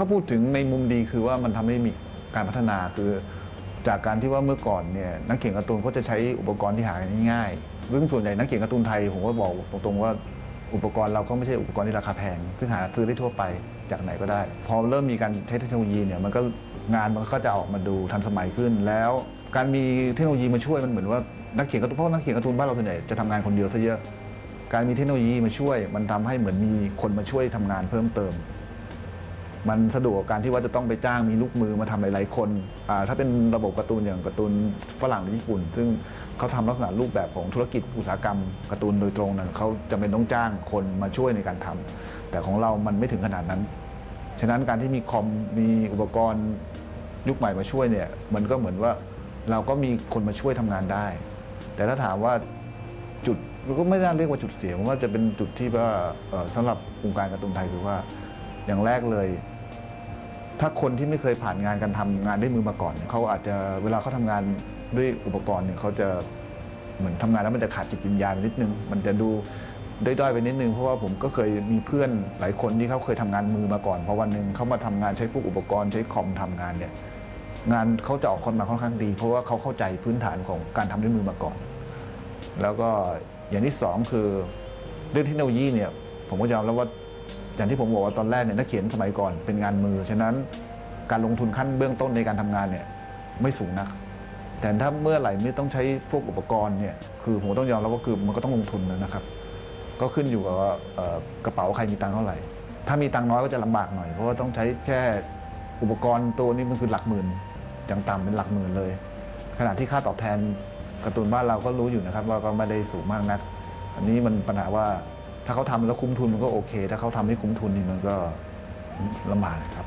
ถ้าพูดถึงในมุมดีคือว่ามันทำให้มีการพัฒนาคือ จากการที่ว่าเมื่อก่อนเนี่ยนักเขียนการ์ตูนเขาจะใช้อุปกรณ์ที่หาง่ายๆซึ่งส่วนใหญ่นักเขียนการ์ตูนไทยผมก็บอกตรงๆว่าอุปกรณ์เราก็ไม่ใช่อุปกรณ์ที่ราคาแพง ซึ่งหาซื้อได้ทั่วไปจากไหนก็ได้ พอเริ่มมีการใช้เทคโนโลยีเนี่ยมันก็งานมันก็จะออกมาดูทันสมัยขึ้น แล้วการมีเทคโนโลยีมาช่วยมันเหมือนว่านักเขียนการ์ตูนเพราะนักเขียนการ์ตูนบ้านเราส่วนใหญ่จะทำงานคนเดียวซะเยอะ การมีเทคโนโลยีมาช่วย มันทำให้เหมือนมีคนมาช่วยทำงานเพิ่มเติม มันสะดวกการที่ว่าจะต้องไปจ้างมีลูกมือมาทำหลายๆคนอ่าถ้าเป็นระบบการ์ตูนอย่างการ์ตูนฝรั่งหรือญี่ปุ่น ซึ่งเขาทำลักษณะรูปแบบของธุรกิจอุตสาหกรรมการ์ตูนโดยตรงนั้นเขาจำเป็นต้องจ้างคนมาช่วยในการทำแต่ของเรามันไม่ถึงขนาดนั้น ฉะนั้นการที่มีคอมมีอุปกรณ์ยุคใหม่มาช่วยเนี่ยมันก็เหมือนว่าเราก็มีคนมาช่วยทำงานได้ แต่ถ้าถามว่า จุดก็ไม่น่าเรียกว่าจุดเสียผมว่าจะเป็นจุดที่ว่าเอ่อสำหรับวงการการ์ตูนไทยคือว่า อย่างแรกเลย ถ้าคนที่ไม่เคยผ่านงานการทำงานด้วยมือมาก่อนเขาอาจจะเวลาเขาทำงานด้วยอุปกรณ์เนี่ยเขาจะเหมือนทำงานแล้วมันจะขาดจิตวิญญาณนิดนึง มันจะดูด้อยๆไปนิดนึงเพราะว่าผมก็เคยมีเพื่อนหลายคนที่เขาเคยทำงานมือมาก่อนพอวันหนึ่งเขามาทำงานใช้พวกอุปกรณ์ใช้คอมทำงานเนี่ยงานเขาจะออกคนมาค่อนข้างดี เพราะว่าเขาเข้าใจพื้นฐานของการทำด้วยมือมาก่อน แล้วก็อย่างที่สองคือเรื่องเทคโนโลยีเนี่ยผมก็ยอมรับว่า อย่างที่ผมบอกว่าตอนแรกเนี่ยนักเขียนสมัยก่อนเป็นงานมือ ฉะนั้นการลงทุนขั้นเบื้องต้นในการทำงานเนี่ยไม่สูงนัก แต่ถ้าเมื่อไหร่ไม่ต้องใช้พวกอุปกรณ์เนี่ยคือผมต้องยอมรับว่าคือมันก็ต้องลงทุนนะครับ ก็ขึ้นอยู่กับว่ากระเป๋าใครมีตังค์เท่าไหร่ ถ้ามีตังค์น้อยก็จะลำบากหน่อย เพราะว่าต้องใช้แค่อุปกรณ์ตัวนี้มันคือหลักหมื่นอย่างต่ำเป็นหลักหมื่นเลย ขณะที่ค่าตอบแทนการ์ตูนบ้านเราก็รู้อยู่นะครับว่าก็ไม่ได้สูงมากนัก อันนี้มันปัญหาว่า ถ้าเขาทำแล้วคุ้มทุนมันก็โอเค ถ้าเขาทำให้คุ้มทุนนี่มันก็ลำบากนะครับ